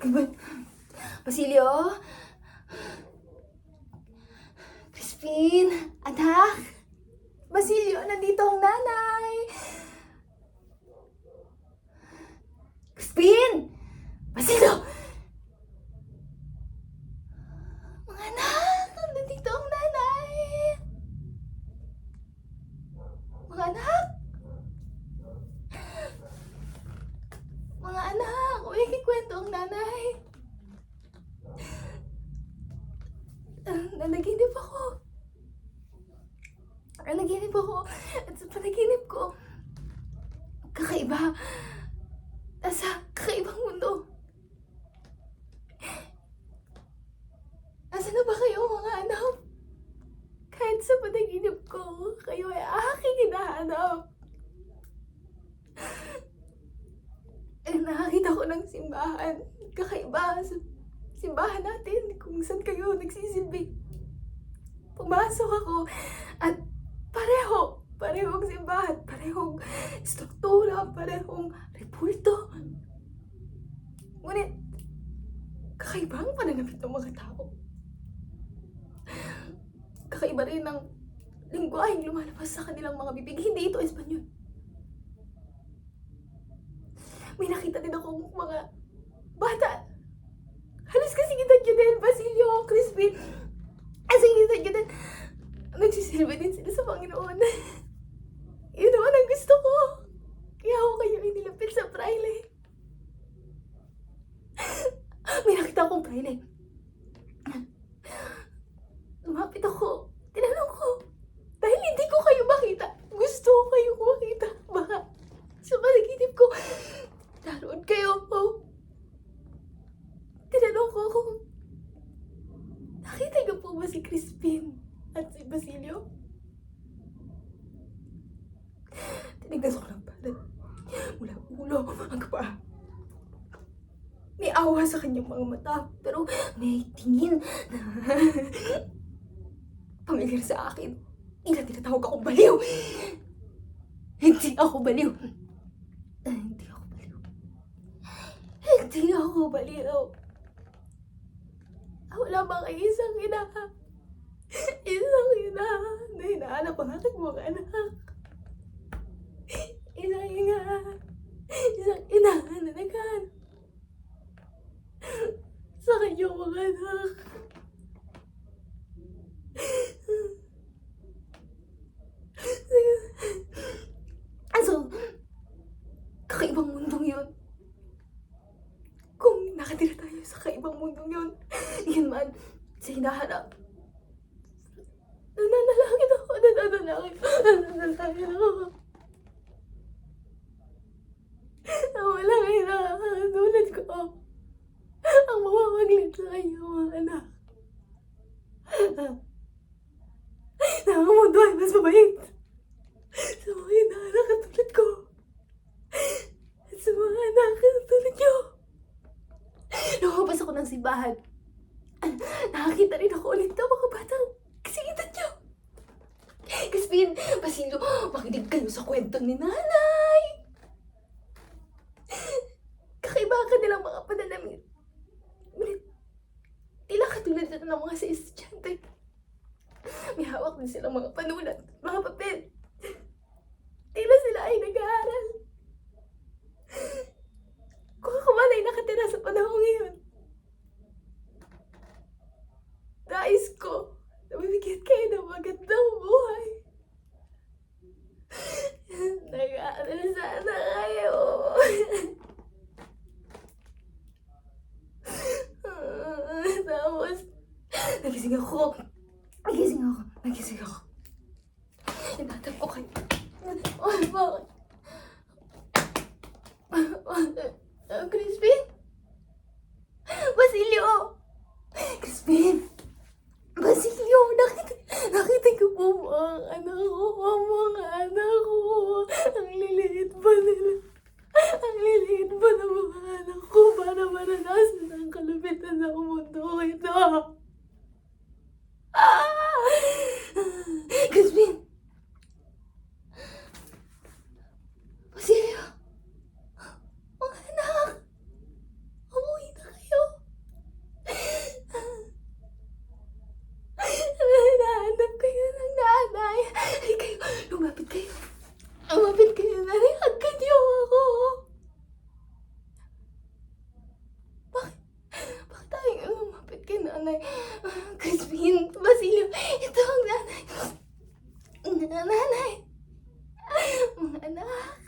Basilio? Crispin? Anak? Basilio, nandito ang nanay! Crispin! Basilio! Mga anak! Nandito ang nanay! Mga anak! Mga anak! May kikwento ang nanay! Ah, Nanaginip ako. Nanaginip ako. At sa panaginip ko, kakaiba. Nasa kakaibang mundo. Nasaan na ba kayo mga anak? Kahit sa panaginip ko, kayo ay aking hinahanap. Eh, nakakita ko ng simbahan. Kakaiba sa simbahan natin kung saan kayo nagsisilbi. Pumasok ako at pareho, parehong simbahan, parehong struktura, parehong repulto. Ngunit, kakaiba ang pananamit ng mga tao. Kakaiba rin ang lingwaheng lumalabas sa kanilang mga bibig. Hindi ito Espanyol. May nakita din akong mga bata. Halos kasing edad nyo din, Basilio, Crispin. Kasing edad nyo din. Nagsisilbi din sila sa Panginoon. Yun naman ang gusto ko. Kaya ako kayo inilapit sa praile. May nakita akong praile. Lumapit ako. Tinanong ko. Dahil hindi ko kayo makita. Gusto ko kayo makita. Baka sa panaginip ko, naroon kayo. Oh. Tinanong ko kung nakita niyo po ba si Crispin at si Basilio? Ng palad. Mula ulo hanggang paa. May awa sa kanyang mga mata, pero may tingin na pamilyar sa akin. Tila tinatawag akong baliw. Hindi ako baliw. Hindi ako baliw. Hindi ako baliw. Wala bang isang ina? Isang ina na hinahanap ang aking mga anak. Isang ina. Isang ina na naghanap sa kanyang mga anak. So, kakaibang mundong yun. Kung nakatira tayo sa kakaibang mundong yun, yun man, sa hinahanap. Nananalangin ako, nananalangin nananalangin ako. Na walang hinahantulad ko. Ang mamamaglit sa kanyang mga anak. Na ang mundo ay mas mabait. Sa mga inaanak katulad ko. At sa mga anak katulad nyo. Lumabas ako ng simbahan. Nakakita rin ako ulit ng mga batang kasingitan nyo. Crispin, Basilio, makinig kayo sa kwento ni nanay. Kakaiba ka nilang mga pananamit. Ngunit, tila katulad na ng mga sa estudyante. May hawak din silang mga panulat, mga papel. Tila sila ay nag-aaral. Kung ako man ay nakatira sa panahon ngayon, nais ko na mabigyan kayo ng magandang buhay. Nag-aaral sana kayo. Tapos, nagising ako. Nagising ako. Nagising ako. Inatap ko kayo. Ay, bakit? Uh, Crispin? Basilio! Crispin! Basilio! Nakita, nakita ko po ang anak ko, ang mga anak ko. Ang liliit ba nila? Ang liliit ba ng mga anak ko para maranasan ang kalupitan ng mundo ito? Ah! Crispin! Basilio! Mga anak! Umuwi na kayo! Crispin, Basilio, ito ang nanay. Nanay. Mga anak.